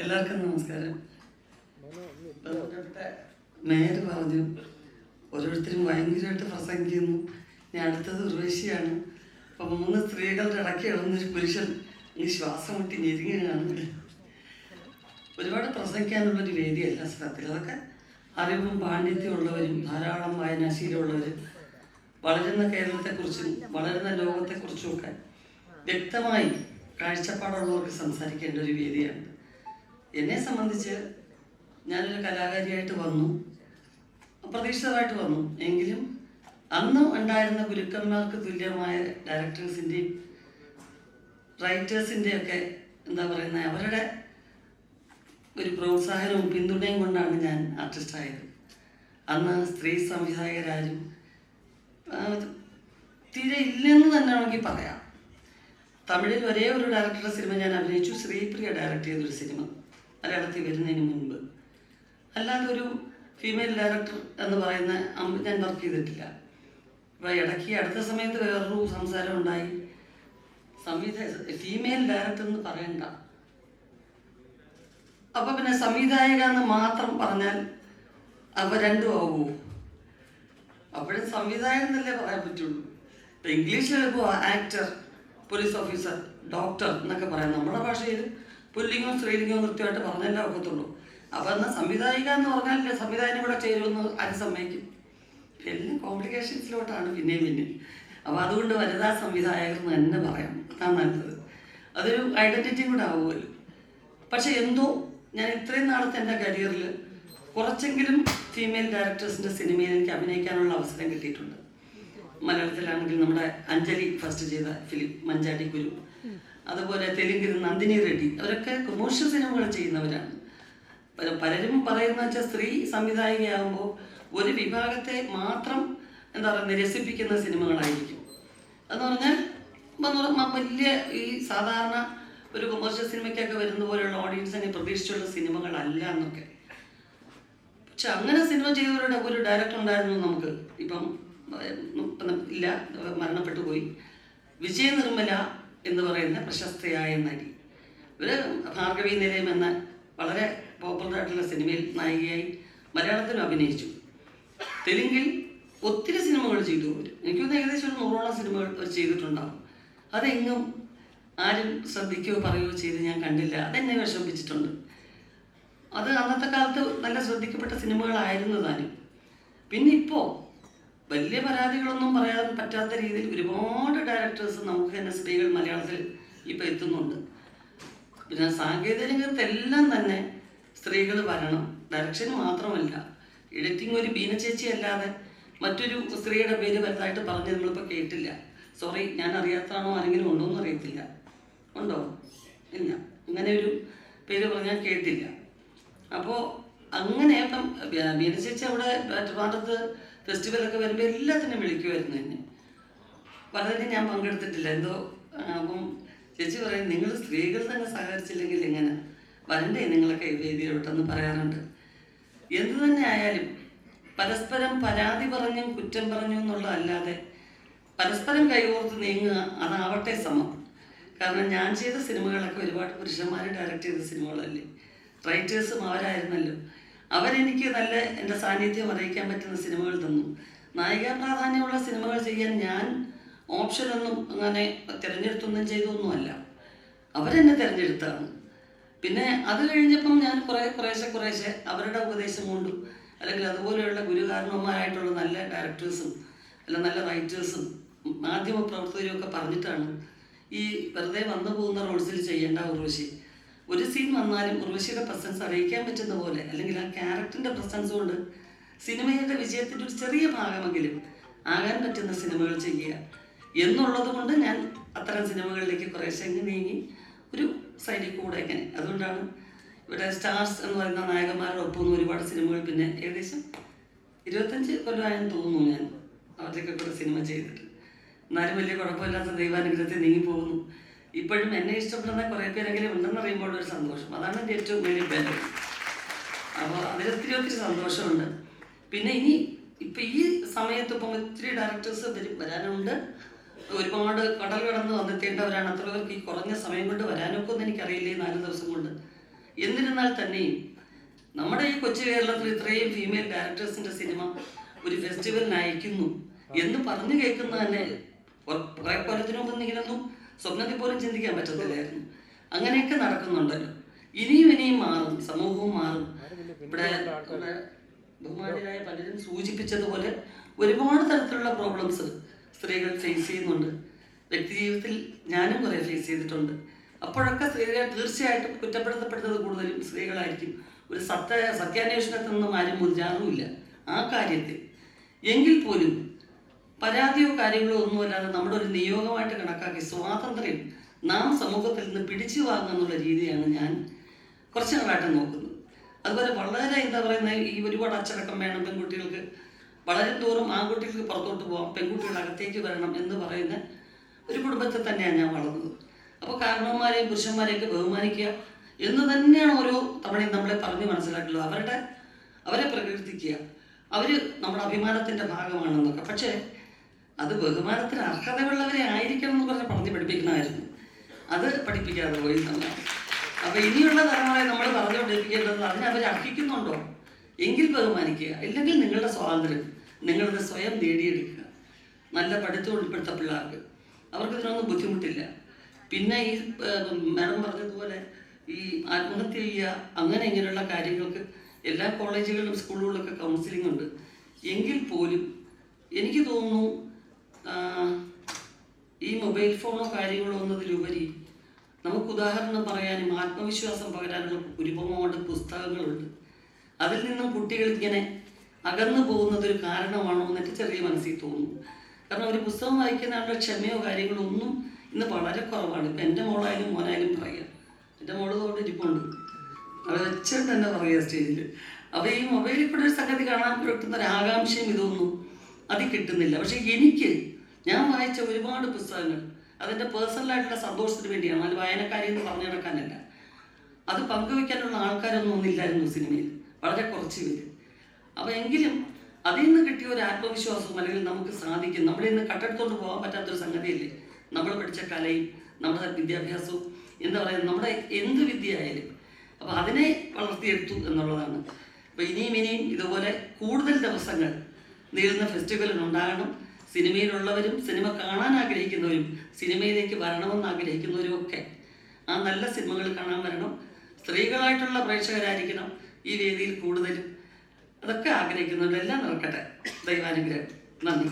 എല്ലാവർക്കും നമസ്കാരം. മേയർ പറഞ്ഞു ഓരോരുത്തരും ഭയങ്കരമായിട്ട് പ്രസംഗിക്കുന്നു. ഞാൻ അടുത്തത് ഉർവശിയാണ്. അപ്പൊ മൂന്ന് സ്ത്രീകളുടെ ഇടയ്ക്ക് ഇളന്നൊരു പുരുഷൻ ഈ ശ്വാസം മുട്ടി ഞെരുങ്ങുകയാണ് ഒരുപാട് പ്രസംഗിക്കാനുള്ളൊരു വേദിയല്ല സ്ഥലത്തിൽ അതൊക്കെ അറിവും പാണ്ഡിത്യമുള്ളവരും ധാരാളം വായനാശീലമുള്ളവരും വളരുന്ന കേരളത്തെക്കുറിച്ചും വളരുന്ന ലോകത്തെക്കുറിച്ചും ഒക്കെ വ്യക്തമായി കാഴ്ചപ്പാടുള്ളവർക്ക് സംസാരിക്കേണ്ട ഒരു വേദിയാണ്. എന്നെ സംബന്ധിച്ച് ഞാനൊരു കലാകാരിയായിട്ട് വന്നു അപ്രതീക്ഷിതമായിട്ട് വന്നു. എങ്കിലും അന്ന് ഉണ്ടായിരുന്ന ഗുരുക്കന്മാർക്ക് തുല്യമായ ഡയറക്ടേഴ്സിന്റെയും റൈറ്റേഴ്സിന്റെയും ഒക്കെ എന്താ പറയുന്നത് അവരുടെ ഒരു പ്രോത്സാഹനവും പിന്തുണയും കൊണ്ടാണ് ഞാൻ ആർട്ടിസ്റ്റായത്. അന്ന് സ്ത്രീ സംവിധായകരാരും തീരെ ഇല്ലെന്ന് തന്നെ വേണമെങ്കിൽ പറയാം. തമിഴിൽ ഒരേ ഒരു ഡയറക്ടറുടെ സിനിമ ഞാൻ അഭിനയിച്ചു. ശ്രീപ്രിയ ഡയറക്റ്റ് ചെയ്തൊരു സിനിമ മലയാളത്തിൽ വരുന്നതിന് മുൻപ് അല്ലാതെ ഒരു ഫീമെയിൽ ഡയറക്ടർ എന്ന് പറയുന്ന ഞാൻ വർക്ക് ചെയ്തിട്ടില്ല. ഇപ്പോൾ ഇടയ്ക്ക് അടുത്ത സമയത്ത് വേറൊരു സംസാരം ഉണ്ടായി. സംവിധായ ഫീമെയിൽ ഡയറക്ടർ എന്ന് പറയണ്ട. അപ്പോൾ പിന്നെ സംവിധായക എന്ന് മാത്രം പറഞ്ഞാൽ അവ രണ്ടും ആവുമോ അപ്പോഴും സംവിധായകൻ എന്നല്ലേ പറയാൻ പറ്റുള്ളൂ. ഇപ്പം ഇംഗ്ലീഷിൽ ഇപ്പോൾ ആക്ടർ പോലീസ് ഓഫീസർ ഡോക്ടർ എന്നൊക്കെ പറയാം. നമ്മുടെ ഭാഷയിൽ പുല്ലിങ്ങോ സ്ത്രീലിംഗവും കൃത്യമായിട്ട് പറഞ്ഞല്ലേ ഒക്കത്തുള്ളൂ. അപ്പം എന്നാൽ സംവിധായിക എന്ന് പറഞ്ഞാൽ സംവിധാനം ഇവിടെ ചേരുമെന്ന് ആര് സമ്മതിക്കും? എല്ലാം കോംപ്ലിക്കേഷൻസിലോട്ടാണ് പിന്നെയും പിന്നെ അപ്പോൾ അതുകൊണ്ട് വനിതാ സംവിധായകർ എന്ന് തന്നെ പറയാം. അതാണ് നല്ലത്. അതൊരു ഐഡന്റിറ്റിയും കൂടെ ആവുമല്ലോ. പക്ഷെ എന്തോ ഞാൻ ഇത്രയും നാളത്തെ എന്റെ കരിയറിൽ കുറച്ചെങ്കിലും ഫീമെയിൽ ഡയറക്ടേഴ്സിന്റെ സിനിമയിൽ എനിക്ക് അഭിനയിക്കാനുള്ള അവസരം കിട്ടിയിട്ടുണ്ട്. മലയാളത്തിലാണെങ്കിൽ നമ്മുടെ അഞ്ജലി ഫസ്റ്റ് ചെയ്ത ഫിലിം മഞ്ചാട്ടി കുരു. അതുപോലെ തെലുങ്കിൽ നന്ദിനി റെഡ്ഡി. അവരൊക്കെ കൊമേഴ്ഷ്യൽ സിനിമകൾ ചെയ്യുന്നവരാണ്. പലരും പറയുന്ന വെച്ചാൽ സ്ത്രീ സംവിധായികയാകുമ്പോൾ ഒരു വിഭാഗത്തെ മാത്രം എന്താ പറയുക നിരസിപ്പിക്കുന്ന സിനിമകളായിരിക്കും. എന്ന് പറഞ്ഞാൽ വലിയ ഈ സാധാരണ ഒരു കൊമേഴ്ഷ്യൽ സിനിമയ്ക്കൊക്കെ വരുന്ന പോലെയുള്ള ഓഡിയൻസിനെ പ്രതീക്ഷിച്ചുള്ള സിനിമകളല്ല എന്നൊക്കെ. പക്ഷെ അങ്ങനെ സിനിമ ചെയ്തവരുടെ ഒരു ഡയറക്ടർ ഉണ്ടായിരുന്നു നമുക്ക്. ഇപ്പം ഇല്ല മരണപ്പെട്ടു പോയി. വിജയ നിർമ്മല എന്ന് പറയുന്ന പ്രശസ്തയായ നടി. ഇവർ ഭാർഗവി നിലയം എന്ന വളരെ പോപ്പുലർ ആയിട്ടുള്ള സിനിമയിൽ നായികയായി മലയാളത്തിലും അഭിനയിച്ചു. തെലുങ്കിൽ ഒത്തിരി സിനിമകൾ ചെയ്തു അവർ എനിക്കൊന്ന് ഏകദേശം ഒരു നൂറോളം സിനിമകൾ അവർ ചെയ്തിട്ടുണ്ടാവും. അതെങ്ങും ആരും ശ്രദ്ധിക്കുകയോ പറയുകയോ ചെയ്ത് ഞാൻ കണ്ടില്ല. അതെന്നെ വിഷമിപ്പിച്ചിട്ടുണ്ട്. അത് അന്നത്തെ കാലത്ത് നല്ല ശ്രദ്ധിക്കപ്പെട്ട സിനിമകളായിരുന്നു താനും. പിന്നെ ഇപ്പോൾ വലിയ പരാതികളൊന്നും പറയാൻ പറ്റാത്ത രീതിയിൽ ഒരുപാട് ഡയറക്ടേഴ്സ് നമുക്ക് തന്നെ സ്ത്രീകൾ മലയാളത്തിൽ ഇപ്പം എത്തുന്നുണ്ട്. പിന്നെ സാങ്കേതിക രംഗത്തെല്ലാം തന്നെ സ്ത്രീകൾ വരണം. ഡയറക്ഷൻ മാത്രമല്ല. എഡിറ്റിംഗ് ഒരു ബീന ചേച്ചി അല്ലാതെ മറ്റൊരു സ്ത്രീയുടെ പേര് വലുതായിട്ട് പറഞ്ഞ് നമ്മളിപ്പോൾ കേട്ടില്ല. സോറി ഞാൻ അറിയാത്തതാണോ ആരെങ്കിലും ഉണ്ടോ എന്ന് അറിയത്തില്ല. ഉണ്ടോ? ഇല്ല. അങ്ങനെ ഒരു പേര് പറഞ്ഞാൽ കേട്ടില്ല. അപ്പോൾ അങ്ങനെ ഇപ്പം ബീന ചേച്ചി അവിടെ ട്രിവാൻഡ്രത്ത് ഫെസ്റ്റിവലൊക്കെ വരുമ്പോൾ എല്ലാത്തിനും വിളിക്കുമായിരുന്നു എന്നെ. പലതിനും ഞാൻ പങ്കെടുത്തിട്ടില്ല. എന്തോ അപ്പം ചേച്ചി പറയും നിങ്ങൾ സ്ത്രീകൾ തന്നെ സഹകരിച്ചില്ലെങ്കിൽ എങ്ങനെ? വരണ്ടേ നിങ്ങളൊക്കെ ഈ വേദിയിലോട്ടെന്ന് പറയാറുണ്ട്. എന്തു തന്നെ ആയാലും പരസ്പരം പരാതി പറഞ്ഞും കുറ്റം പറഞ്ഞും എന്നുള്ളതല്ലാതെ പരസ്പരം കൈകോർത്ത് നീങ്ങുക അതാവട്ടെ സമം. കാരണം ഞാൻ ചെയ്ത സിനിമകളൊക്കെ ഒരുപാട് പുരുഷന്മാർ ഡയറക്റ്റ് ചെയ്ത സിനിമകളല്ലേ. റൈറ്റേഴ്സും അവരായിരുന്നല്ലോ. അവരെനിക്ക് നല്ല എന്റെ സാന്നിധ്യം അറിയിക്കാൻ പറ്റുന്ന സിനിമകൾ തന്നു. നായിക പ്രാധാന്യമുള്ള സിനിമകൾ ചെയ്യാൻ ഞാൻ ഓപ്ഷനൊന്നും അങ്ങനെ തിരഞ്ഞെടുത്തൊന്നും ചെയ്തൊന്നുമല്ല. അവരെന്നെ തിരഞ്ഞെടുത്താണ്. പിന്നെ അത് കഴിഞ്ഞപ്പം ഞാൻ കുറേ കുറേശ്ശെ കുറേശ്ശെ അവരുടെ ഉപദേശം കൊണ്ടും അല്ലെങ്കിൽ അതുപോലെയുള്ള ഗുരുകാരണന്മാരായിട്ടുള്ള നല്ല ഡയറക്ടേഴ്സും അല്ല നല്ല റൈറ്റേഴ്സും മാധ്യമ പ്രവർത്തകരും ഒക്കെ പറഞ്ഞിട്ടാണ് ഈ വെറുതെ വന്നു പോകുന്ന റോഡ്സിൽ ചെയ്യേണ്ട ഉർവശി ഒരു സീൻ വന്നാലും ഉർവശിയുടെ പ്രസൻസ് അറിയിക്കാൻ പറ്റുന്ന പോലെ അല്ലെങ്കിൽ ആ ക്യാരക്ടറിന്റെ പ്രസൻസ് കൊണ്ട് സിനിമയുടെ വിജയത്തിന്റെ ഒരു ചെറിയ ഭാഗമെങ്കിലും ആകാൻ പറ്റുന്ന സിനിമകൾ ചെയ്യുക. എന്നുള്ളത് കൊണ്ട് ഞാൻ അത്തരം സിനിമകളിലേക്ക് കുറേശ്ശെ നീങ്ങി ഒരു സൈഡിൽ കൂടെ ഇങ്ങനെ അതുകൊണ്ടാണ് ഇവിടെ സ്റ്റാർസ് എന്ന് പറയുന്ന നായകന്മാരുടെ ഒപ്പം ഒരുപാട് സിനിമകൾ പിന്നെ ഏകദേശം ഇരുപത്തഞ്ച് കൊല്ലമായെന്ന് തോന്നുന്നു ഞാൻ. അവരുടെയൊക്കെ കൂടെ സിനിമ ചെയ്തിട്ട്. എന്നാലും വലിയ കുഴപ്പമില്ലാത്ത ദൈവാനുഗ്രഹത്തിൽ നീങ്ങി പോകുന്നു. ഇപ്പോഴും എന്നെ ഇഷ്ടപ്പെടുന്ന കുറേ പേരെങ്കിലും ഉണ്ടെന്ന് അറിയുമ്പോൾ ഒരു സന്തോഷം. അതാണ് എന്റെ ഏറ്റവും വലിയ ബലം. അപ്പോൾ അതിലൊത്തിരി ഒത്തിരി സന്തോഷമുണ്ട്. പിന്നെ ഇനി ഇപ്പം ഈ സമയത്ത് ഇപ്പം ഒത്തിരി ഡയറക്ടേഴ്സ് വരും വരാനുണ്ട്. ഒരുപാട് കടൽ കടന്ന് വന്നെത്തേണ്ടവരാണ്. അത്ര പേർക്ക് ഈ കുറഞ്ഞ സമയം കൊണ്ട് വരാനൊക്കെ ഒന്നും എനിക്കറിയില്ലേ നാല് ദിവസം കൊണ്ട്? എന്നിരുന്നാൽ തന്നെയും നമ്മുടെ ഈ കൊച്ചു കേരളത്തിൽ ഇത്രയും ഫീമെയിൽ ഡയറക്ടേഴ്സിന്റെ സിനിമ ഒരു ഫെസ്റ്റിവലിന് അയക്കുന്നു എന്ന് പറഞ്ഞു കേൾക്കുന്ന തന്നെ കുറെ കൊല്ലത്തിന് മുമ്പ് ഇങ്ങനൊന്നും സ്വപ്നത്തിൽ പോലും ചിന്തിക്കാൻ പറ്റത്തില്ലായിരുന്നു അങ്ങനെയൊക്കെ നടക്കുന്നുണ്ടല്ലോ ഇനിയും ഇനിയും മാറും. സമൂഹവും മാറും. ഇവിടെ ബഹുമാനായ പലരും സൂചിപ്പിച്ചതുപോലെ ഒരുപാട് തരത്തിലുള്ള പ്രോബ്ലംസ് സ്ത്രീകൾ ഫേസ് ചെയ്യുന്നുണ്ട്. വ്യക്തി ജീവിതത്തിൽ ഞാനും കുറേ ഫേസ് ചെയ്തിട്ടുണ്ട്. അപ്പോഴൊക്കെ സ്ത്രീകൾ തീർച്ചയായിട്ടും കുറ്റപ്പെടുത്തപ്പെടുന്നത് കൂടുതലും സ്ത്രീകളായിരിക്കും. ഒരു സത്യ സത്യാന്വേഷണത്തിൽ നിന്നും ആരും മുതിരാറുമില്ല ആ കാര്യത്തിൽ. എങ്കിൽ പോലും പരാതിയോ കാര്യങ്ങളോ ഒന്നുമല്ലാതെ നമ്മുടെ ഒരു നിയോഗമായിട്ട് കണക്കാക്കി സ്വാതന്ത്ര്യം നാം സമൂഹത്തിൽ നിന്ന് പിടിച്ചു വാങ്ങുക എന്നുള്ള രീതിയാണ് ഞാൻ കുറച്ച് നാളായിട്ട് നോക്കുന്നത്. അതുപോലെ വളരെ എന്താ പറയുന്നത് ഈ ഒരുപാട് അച്ചടക്കം വേണം പെൺകുട്ടികൾക്ക്. വളരെ തോറും ആൺകുട്ടികൾക്ക് പുറത്തോട്ട് പോകാം പെൺകുട്ടികൾ അകത്തേക്ക് വരണം എന്ന് പറയുന്ന ഒരു കുടുംബത്തിൽ തന്നെയാണ് ഞാൻ വളർന്നത്. അപ്പോൾ കാരണവന്മാരെയും പുരുഷന്മാരെയൊക്കെ ബഹുമാനിക്കുക എന്ന് തന്നെയാണ് ഓരോ തവണയും നമ്മളെ പറഞ്ഞ് മനസ്സിലാക്കുള്ളത് അവരുടെ അവരെ പ്രകീർത്തിക്കുക. അവർ നമ്മുടെ അഭിമാനത്തിന്റെ ഭാഗമാണെന്നൊക്കെ. പക്ഷേ അത് ബഹുമാനത്തിന് അർഹതയുള്ളവരെ ആയിരിക്കണം എന്ന് പറഞ്ഞ് പറഞ്ഞ് പഠിപ്പിക്കണമായിരുന്നു. അത് പഠിപ്പിക്കാതെ പോയി നമ്മൾ. അപ്പോൾ ഇനിയുള്ള തലമുറയെ നമ്മൾ പറഞ്ഞു പഠിപ്പിക്കേണ്ടത് അതിനെ അവർ അർഹിക്കുന്നുണ്ടോ? എങ്കിൽ ബഹുമാനിക്കുക. ഇല്ലെങ്കിൽ നിങ്ങളുടെ സ്വാതന്ത്ര്യം നിങ്ങളുടെ സ്വയം നേടിയെടുക്കുക. നല്ല പഠിത്തം ഉൾപ്പെടുത്ത പിള്ളേർക്ക്. അവർക്ക് ഇതിനൊന്നും ബുദ്ധിമുട്ടില്ല. പിന്നെ ഈ മാഡം പറഞ്ഞതുപോലെ ഈ ആത്മഹത്യ ചെയ്യുക അങ്ങനെ ഇങ്ങനെയുള്ള കാര്യങ്ങൾക്ക് എല്ലാ കോളേജുകളിലും സ്കൂളുകളിലൊക്കെ കൗൺസിലിംഗ് ഉണ്ട്. എങ്കിൽ പോലും എനിക്ക് തോന്നുന്നു ഈ മൊബൈൽ ഫോണോ കാര്യങ്ങളോ എന്നതിലുപരി നമുക്ക് ഉദാഹരണം പറയാനും ആത്മവിശ്വാസം പകരാനുള്ള ഒരുപാട് പുസ്തകങ്ങളുണ്ട്. അതിൽ നിന്നും കുട്ടികൾ ഇങ്ങനെ അകന്നു പോകുന്നത് ഒരു കാരണമാണോ എന്നിട്ട് ചെറിയ മനസ്സിൽ തോന്നുന്നു കാരണം ഒരു പുസ്തകം വായിക്കുന്ന വായിക്കുന്നതിനുള്ള ക്ഷമയോ കാര്യങ്ങളോ ഒന്നും ഇന്ന് വളരെ കുറവാണ്. ഇപ്പം എന്റെ മോളായാലും മോനായാലും പറയാം. എന്റെ മോൾ തോട്ട് ഇരിപ്പുണ്ട്. അവരെ വെച്ചിട്ട് തന്നെ പറയുക സ്റ്റേജിൽ അപ്പോൾ ഈ മൊബൈലിൽ കൂടെ ഒരു സംഗതി കാണാൻ കിട്ടുന്ന ഒരു ആകാംക്ഷയും ഇതൊന്നും അത് കിട്ടുന്നില്ല. പക്ഷെ എനിക്ക് ഞാൻ വായിച്ച ഒരുപാട് പുസ്തകങ്ങൾ. അതിന്റെ പേഴ്സണലായിട്ടുള്ള സന്തോഷത്തിന് വേണ്ടിയാണ്. അത് വായനക്കാരി എന്ന് പറഞ്ഞു നടക്കാനല്ല. അത് പങ്കുവെക്കാനുള്ള ആൾക്കാരൊന്നും ഒന്നില്ലായിരുന്നു സിനിമയിൽ. വളരെ കുറച്ച് പേര്. അപ്പോൾ എങ്കിലും അതിൽ നിന്ന് കിട്ടിയ ഒരു ആത്മവിശ്വാസം അല്ലെങ്കിൽ നമുക്ക് സാധിക്കും. നമ്മളിൽ നിന്ന് കട്ടെടുത്തോണ്ട് പോകാൻ പറ്റാത്തൊരു സംഗതിയല്ലേ? നമ്മൾ പഠിച്ച കലയും നമ്മുടെ വിദ്യാഭ്യാസവും എന്താ പറയുക നമ്മുടെ എന്ത് വിദ്യ ആയാലും അപ്പോൾ അതിനെ വളർത്തിയെടുത്തു എന്നുള്ളതാണ്. അപ്പോൾ ഇനിയും ഇനിയും ഇതുപോലെ കൂടുതൽ ദിവസങ്ങൾ നീളുന്ന ഫെസ്റ്റിവലിന് ഉണ്ടാകണം. സിനിമയിലുള്ളവരും സിനിമ കാണാൻ ആഗ്രഹിക്കുന്നവരും സിനിമയിലേക്ക് വരണമെന്ന് ആഗ്രഹിക്കുന്നവരും ഒക്കെ ആ നല്ല സിനിമകൾ കാണാൻ വരണം. സ്ത്രീകളായിട്ടുള്ള പ്രേക്ഷകരായിരിക്കണം ഈ വേദിയിൽ കൂടുതലും. അതൊക്കെ ആഗ്രഹിക്കുന്നവരെല്ലാം നടക്കട്ടെ ദൈവാനുഗ്രഹം. നന്ദി.